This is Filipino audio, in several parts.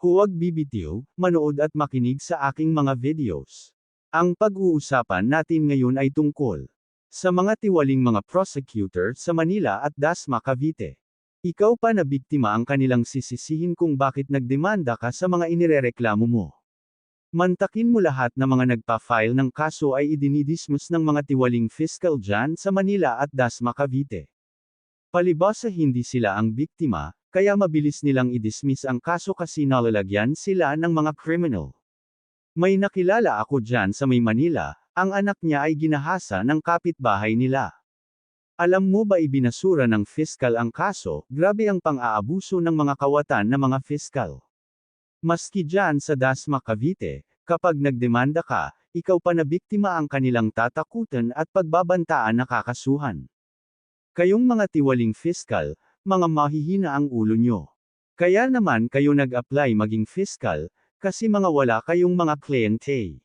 Huwag bibitiw, manood at makinig sa aking mga videos. Ang pag-uusapan natin ngayon ay tungkol sa mga tiwaling mga prosecutor sa Manila at Dasma Cavite. Ikaw pa na biktima ang kanilang sisisihin kung bakit nagdemanda ka sa mga inirereklamo mo. Mantakin mo lahat na mga nagpa-file ng kaso ay idinidismiss ng mga tiwaling fiscal dyan sa Manila at Dasma Cavite. Palibasa hindi sila ang biktima, kaya mabilis nilang i-dismiss ang kaso kasi nalalagyan sila ng mga criminal. May nakilala ako dyan sa may Manila, ang anak niya ay ginahasa ng kapitbahay nila. Alam mo ba ibinasura ng fiskal ang kaso, grabe ang pang-aabuso ng mga kawatan na mga fiskal. Maski dyan sa Dasma Cavite, kapag nagdemanda ka, ikaw pa na biktima ang kanilang tatakutan at pagbabantaan na kakasuhan. Kayong mga tiwaling fiskal, mga mahihina ang ulo nyo. Kaya naman kayo nag-apply maging fiskal, kasi mga wala kayong mga kliyente.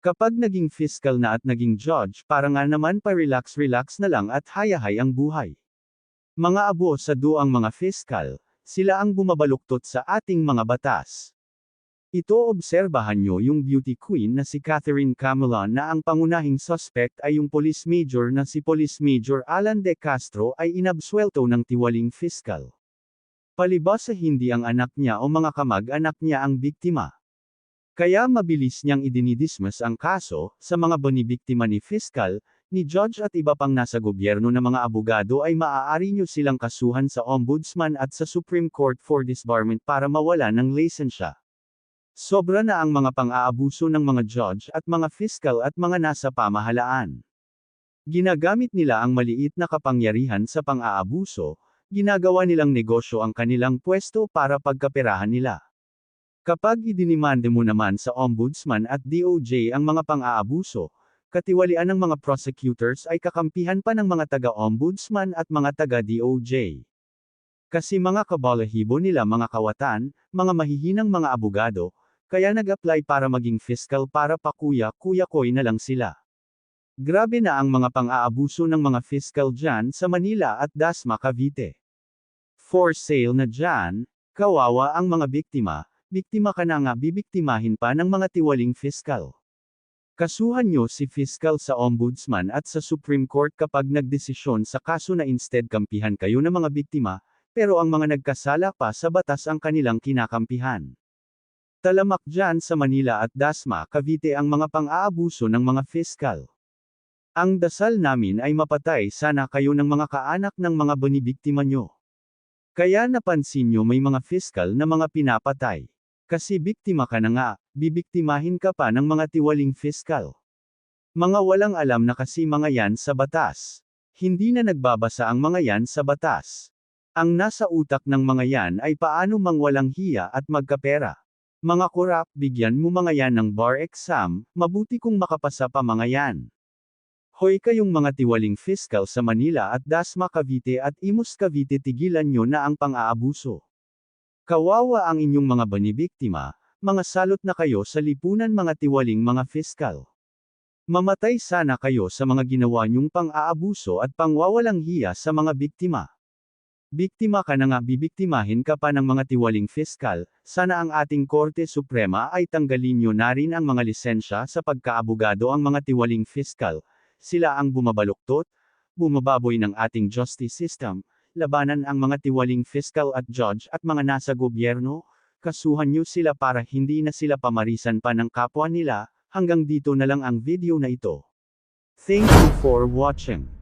Kapag naging fiscal na at naging judge, para nga naman pa-relax-relax na lang at hayahay ang buhay. Mga abo sa ang mga fiscal, sila ang bumabaluktot sa ating mga batas. Ito obserbahan nyo yung beauty queen na si Catherine Camelon na ang pangunahing suspect ay yung police major na si Police Major Alan De Castro ay inabswelto ng tiwaling fiscal. Palibasa hindi ang anak niya o mga kamag-anak niya ang biktima. Kaya mabilis niyang idinidismiss ang kaso, sa mga bonibiktima ni Fiscal, ni Judge at iba pang nasa gobyerno na mga abogado ay maaari niyo silang kasuhan sa Ombudsman at sa Supreme Court for disbarment para mawala ng lisensya. Sobra na ang mga pang-aabuso ng mga judge at mga fiscal at mga nasa pamahalaan. Ginagamit nila ang maliit na kapangyarihan sa pang-aabuso, ginagawa nilang negosyo ang kanilang pwesto para pagkaperahan nila. Kapag idinimande mo naman sa Ombudsman at DOJ ang mga pang-aabuso, katiwalian ng mga prosecutors ay kakampihan pa ng mga taga-Ombudsman at mga taga-DOJ. Kasi mga kabalahibo nila mga kawatan, mga mahihinang mga abogado, kaya nag-apply para maging fiscal para pakuya-kuya-koy na lang sila. Grabe na ang mga pang-aabuso ng mga fiscal dyan sa Manila at Dasma Cavite. For sale na dyan, kawawa ang mga biktima, biktima ka na nga bibiktimahin pa ng mga tiwaling fiscal. Kasuhan nyo si fiscal sa ombudsman at sa Supreme Court kapag nagdesisyon sa kaso na instead kampihan kayo ng mga biktima, pero ang mga nagkasala pa sa batas ang kanilang kinakampihan. Talamak dyan sa Manila at Dasma Cavite ang mga pang-aabuso ng mga fiscal. Ang dasal namin ay mapatay sana kayo ng mga kaanak ng mga bonibiktima nyo. Kaya napansin nyo may mga fiscal na mga pinapatay. Kasi biktima ka na nga, bibiktimahin ka pa ng mga tiwaling fiscal. Mga walang alam na kasi mga yan sa batas. Hindi na nagbabasa ang mga yan sa batas. Ang nasa utak ng mga yan ay paano mangwalang hiya at magkapera. Mga kurap, bigyan mo mga yan ng bar exam, mabuti kung makapasa pa mga yan. Hoy kayong mga tiwaling fiscal sa Manila at Dasma Cavite at Imus Cavite tigilan nyo na ang pang-aabuso. Kawawa ang inyong mga banibiktima, mga salot na kayo sa lipunan mga tiwaling mga fiscal. Mamatay sana kayo sa mga ginawa nyong pang-aabuso at pangwawalang hiya sa mga biktima. Biktima ka na nga bibiktimahin ka pa ng mga tiwaling fiskal, sana ang ating Korte Suprema ay tanggalin nyo na rin ang mga lisensya sa pagkaabogado ang mga tiwaling fiskal, sila ang bumabaluktot, bumababoy ng ating justice system, labanan ang mga tiwaling fiscal at judge at mga nasa gobyerno, kasuhan nyo sila para hindi na sila pamarisan pa ng kapwa nila, hanggang dito na lang ang video na ito. Thank you for watching.